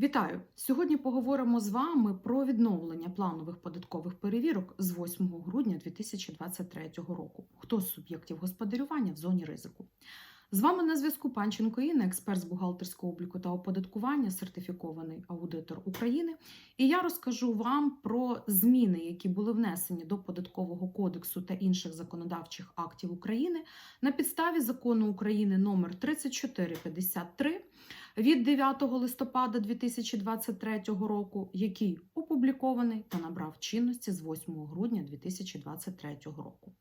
Вітаю! Сьогодні поговоримо з вами про відновлення планових податкових перевірок з 8 грудня 2023 року. Хто з суб'єктів господарювання в зоні ризику? З вами на зв'язку Панченко Інна, експерт з бухгалтерського обліку та оподаткування, сертифікований аудитор України. І я розкажу вам про зміни, які були внесені до податкового кодексу та інших законодавчих актів України на підставі закону України номер 3453 від 9 листопада 2023 року, який опублікований та набрав чинності з 8 грудня 2023 року.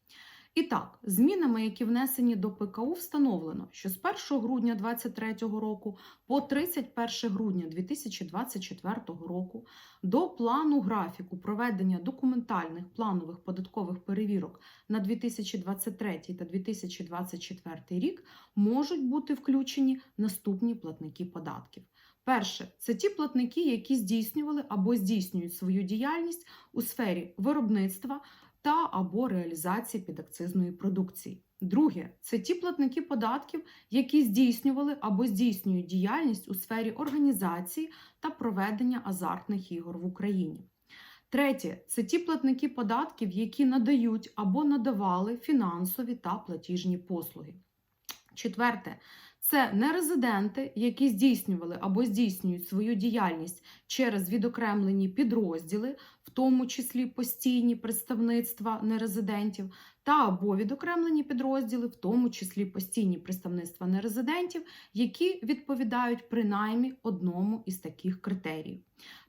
І так, змінами, які внесені до ПКУ, встановлено, що з 1 грудня 2023 року по 31 грудня 2024 року до плану графіку проведення документальних планових податкових перевірок на 2023 та 2024 рік можуть бути включені наступні платники податків. Перше, це ті платники, які здійснювали або здійснюють свою діяльність у сфері виробництва та або реалізації підакцизної продукції. Друге, це ті платники податків, які здійснювали або здійснюють діяльність у сфері організації та проведення азартних ігор в Україні. Третє це ті платники податків, які надають або надавали фінансові та платіжні послуги. Четверте це нерезиденти, які здійснювали або здійснюють свою діяльність через відокремлені підрозділи, в тому числі постійні представництва нерезидентів, та або відокремлені підрозділи, в тому числі постійні представництва нерезидентів, які відповідають принаймні одному із таких критеріїв.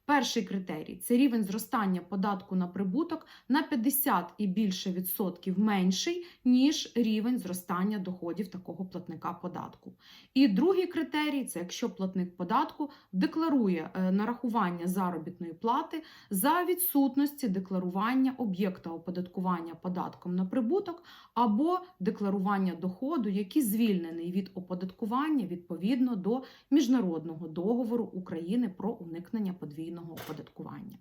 Перший критерій це рівень зростання податку на прибуток на 50 і більше відсотків менший, ніж рівень зростання доходів такого платника податку. І другий критерій це якщо платник податку декларує е, нарахування заробітної плати за відсутності декларування об'єкта оподаткування податком на прибуток або декларування доходу, який звільнений від оподаткування відповідно до міжнародного договору України про уникнення подвійного оподаткування.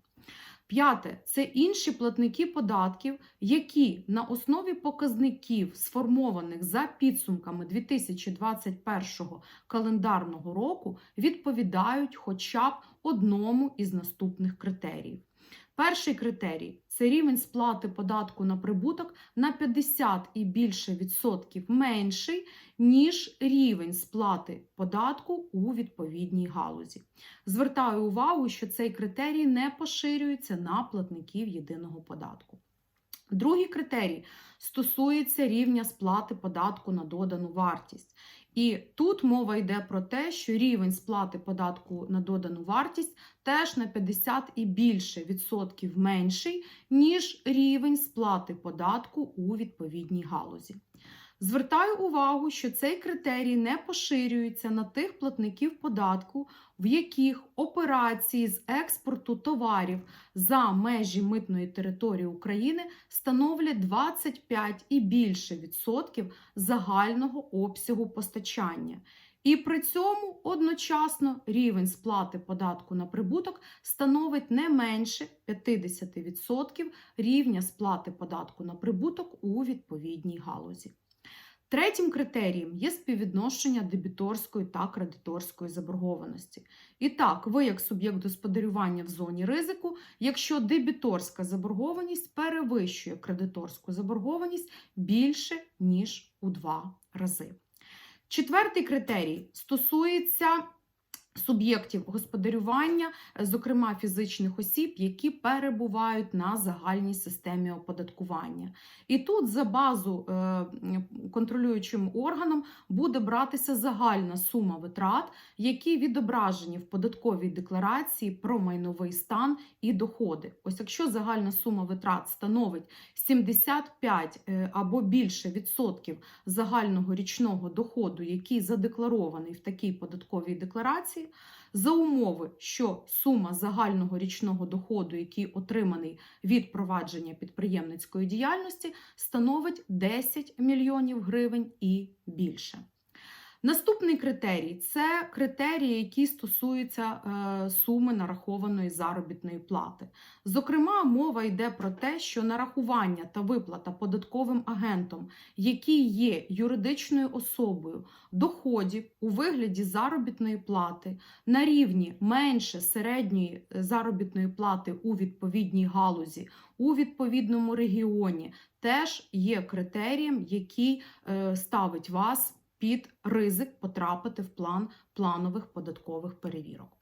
П'яте це інші платники податків, які на основі показників, сформованих за підсумками 2021 календарного року, відповідають хоча б одному із наступних критеріїв. Перший критерій це рівень сплати податку на прибуток на 50 і більше відсотків менший, ніж рівень сплати податку у відповідній галузі. Звертаю увагу, що цей критерій не поширюється на платників єдиного податку. Другий критерій стосується рівня сплати податку на додану вартість. І тут мова йде про те, що рівень сплати податку на додану вартість теж на 50 і більше відсотків менший, ніж рівень сплати податку у відповідній галузі. Звертаю увагу, що цей критерій не поширюється на тих платників податку, в яких операції з експорту товарів за межі митної території України становлять 25 і більше відсотків загального обсягу постачання. І при цьому одночасно рівень сплати податку на прибуток становить не менше 50% рівня сплати податку на прибуток у відповідній галузі. Третім критерієм є співвідношення дебіторської та кредиторської заборгованості. І так, ви, як суб'єкт господарювання в зоні ризику, якщо дебіторська заборгованість перевищує кредиторську заборгованість більше, ніж у два рази. Четвертий критерій стосується суб'єктів господарювання, зокрема фізичних осіб, які перебувають на загальній системі оподаткування. І тут за базу е, контролюючим органом буде братися загальна сума витрат, які відображені в податковій декларації про майновий стан і доходи. Ось якщо загальна сума витрат становить 75 е, або більше відсотків загального річного доходу, який задекларований в такій податковій декларації, за умови, що сума загального річного доходу, який отриманий від провадження підприємницької діяльності, становить 10 мільйонів гривень і більше. Наступний критерій це критерії, які стосуються е, суми нарахованої заробітної плати. Зокрема, мова йде про те, що нарахування та виплата податковим агентом, які є юридичною особою доходів у вигляді заробітної плати на рівні менше середньої е, заробітної плати у відповідній галузі, у відповідному регіоні, теж є критерієм, який е, ставить вас під ризик потрапити в план планових податкових перевірок.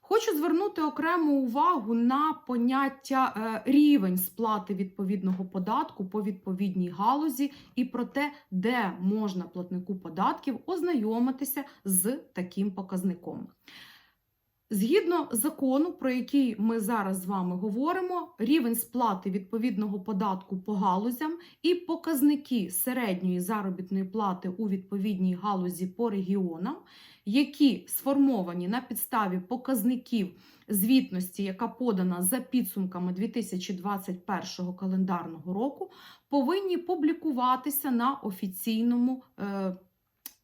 Хочу звернути окрему увагу на поняття е, рівень сплати відповідного податку по відповідній галузі і про те, де можна платнику податків ознайомитися з таким показником. Згідно закону, про який ми зараз з вами говоримо, рівень сплати відповідного податку по галузям і показники середньої заробітної плати у відповідній галузі по регіонам, які сформовані на підставі показників звітності, яка подана за підсумками 2021 календарного року, повинні публікуватися на офіційному е,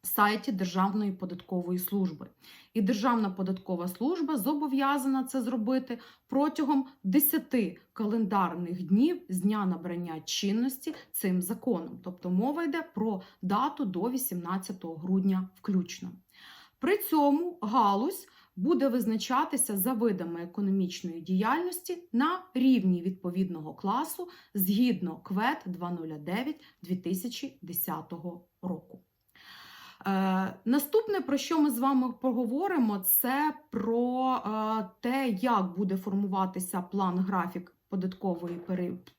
сайті Державної податкової служби. І Державна податкова служба зобов'язана це зробити протягом 10 календарних днів з дня набрання чинності цим законом. Тобто мова йде про дату до 18 грудня включно. При цьому галузь буде визначатися за видами економічної діяльності на рівні відповідного класу згідно КВЕД 209 2010 року. Е, наступне, про що ми з вами поговоримо, це про е, те, як буде формуватися план графік податкової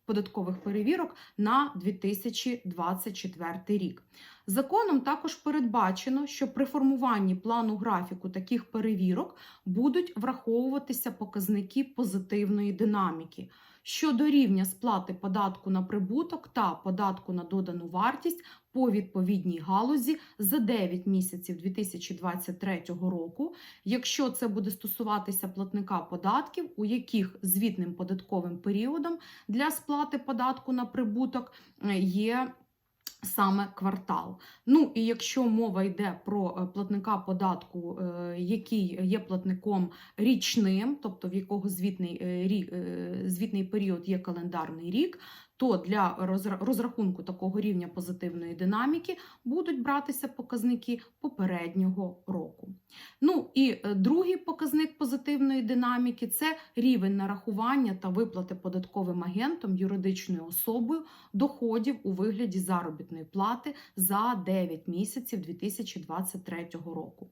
податкових перевірок на 2024 рік. Законом також передбачено, що при формуванні плану графіку таких перевірок будуть враховуватися показники позитивної динаміки щодо рівня сплати податку на прибуток та податку на додану вартість по відповідній галузі за 9 місяців 2023 року, якщо це буде стосуватися платника податків, у яких звітним податковим періодом для сплати податку на прибуток е, є саме квартал. Ну і якщо мова йде про е, платника податку, е, який є платником річним, тобто в якого звітний, е, звітний період є календарний рік, то для розра- розрахунку такого рівня позитивної динаміки будуть братися показники попереднього року. Ну і е, другий показник позитивної динаміки це рівень нарахування та виплати податковим агентом юридичною особою доходів у вигляді заробітної плати за 9 місяців 2023 року.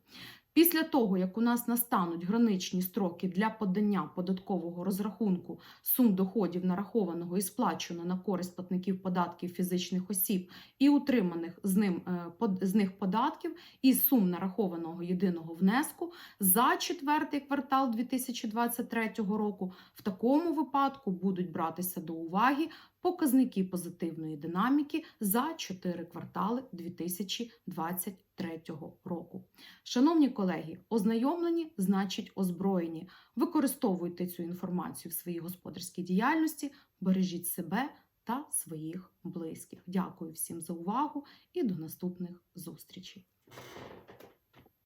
Після того, як у нас настануть граничні строки для подання податкового розрахунку сум доходів нарахованого і сплаченого на користь платників податків фізичних осіб і утриманих з, ним, е, з них податків і сум нарахованого єдиного внеску за четвертий квартал 2023 року, в такому випадку будуть братися до уваги показники позитивної динаміки за 4 квартали 2023 року. Шановні колеги, ознайомлені значить озброєні. Використовуйте цю інформацію в своїй господарській діяльності, бережіть себе та своїх близьких. Дякую всім за увагу і до наступних зустрічей.